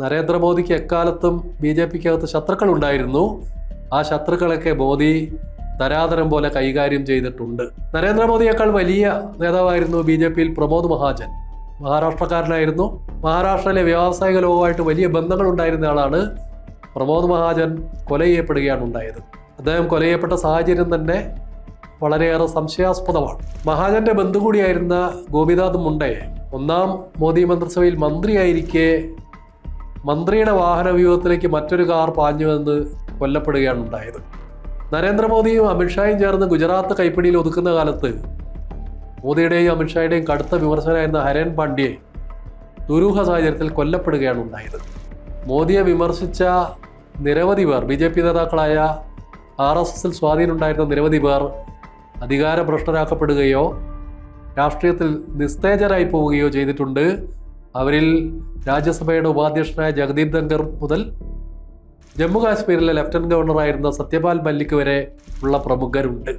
നരേന്ദ്രമോദിക്ക് എക്കാലത്തും B J പിക്കകത്ത് ശത്രുക്കൾ ഉണ്ടായിരുന്നു ആ ശത്രുക്കളൊക്കെ മോദി തരാതരം പോലെ കൈകാര്യം ചെയ്തിട്ടുണ്ട്. നരേന്ദ്രമോദിയേക്കാൾ വലിയ നേതാവായിരുന്നു ബി ജെ പിയിൽ പ്രമോദ് മഹാജൻ. മഹാരാഷ്ട്രക്കാരനായിരുന്നു. മഹാരാഷ്ട്രയിലെ വ്യാവസായിക ലോകമായിട്ട് വലിയ ബന്ധങ്ങൾ ഉണ്ടായിരുന്ന ആളാണ് പ്രമോദ് മഹാജൻ കൊല ചെയ്യപ്പെടുകയാണ് ഉണ്ടായത്. അദ്ദേഹം കൊല ചെയ്യപ്പെട്ട സാഹചര്യം തന്നെ വളരെയേറെ സംശയാസ്പദമാണ്. മഹാജന്റെ ബന്ധു കൂടിയായിരുന്ന ഗോപിനാഥ് മുണ്ടയെ ഒന്നാം മോദി മന്ത്രിസഭയിൽ മന്ത്രിയായിരിക്കെ മന്ത്രിയുടെ വാഹന വ്യൂഹത്തിലേക്ക് മറ്റൊരു കാർ പാഞ്ഞു വന്ന് കൊല്ലപ്പെടുകയാണ് ഉണ്ടായത്. നരേന്ദ്രമോദിയും അമിത്ഷായും ചേർന്ന് ഗുജറാത്ത് കൈപ്പിടിയിൽ ഒതുക്കുന്ന കാലത്ത് മോദിയുടെയും അമിത്ഷായുടെയും കടുത്ത വിമർശകനായിരുന്ന ഹരൻ പാണ്ഡ്യെ ദുരൂഹ സാഹചര്യത്തിൽ കൊല്ലപ്പെടുകയാണ് ഉണ്ടായത്. മോദിയെ വിമർശിച്ച നിരവധി പേർ ബി ജെ പി നേതാക്കളായ ആർ എസ് എസിൽ സ്വാധീനമുണ്ടായിരുന്ന നിരവധി പേർ അധികാരഭ്രഷ്ടരാക്കപ്പെടുകയോ രാഷ്ട്രീയത്തിൽ നിസ്തേജരായി പോവുകയോ ചെയ്തിട്ടുണ്ട്. അവരിൽ രാജ്യസഭയുടെ ഉപാധ്യക്ഷനായ ജഗദീപ് ധങ്കർ മുതൽ ജമ്മു കാശ്മീരിലെ ലഫ്റ്റനന്റ് ഗവർണറായിരുന്ന സത്യപാൽ മല്ലിക് വരെ ഉള്ള പ്രമുഖരുണ്ട്.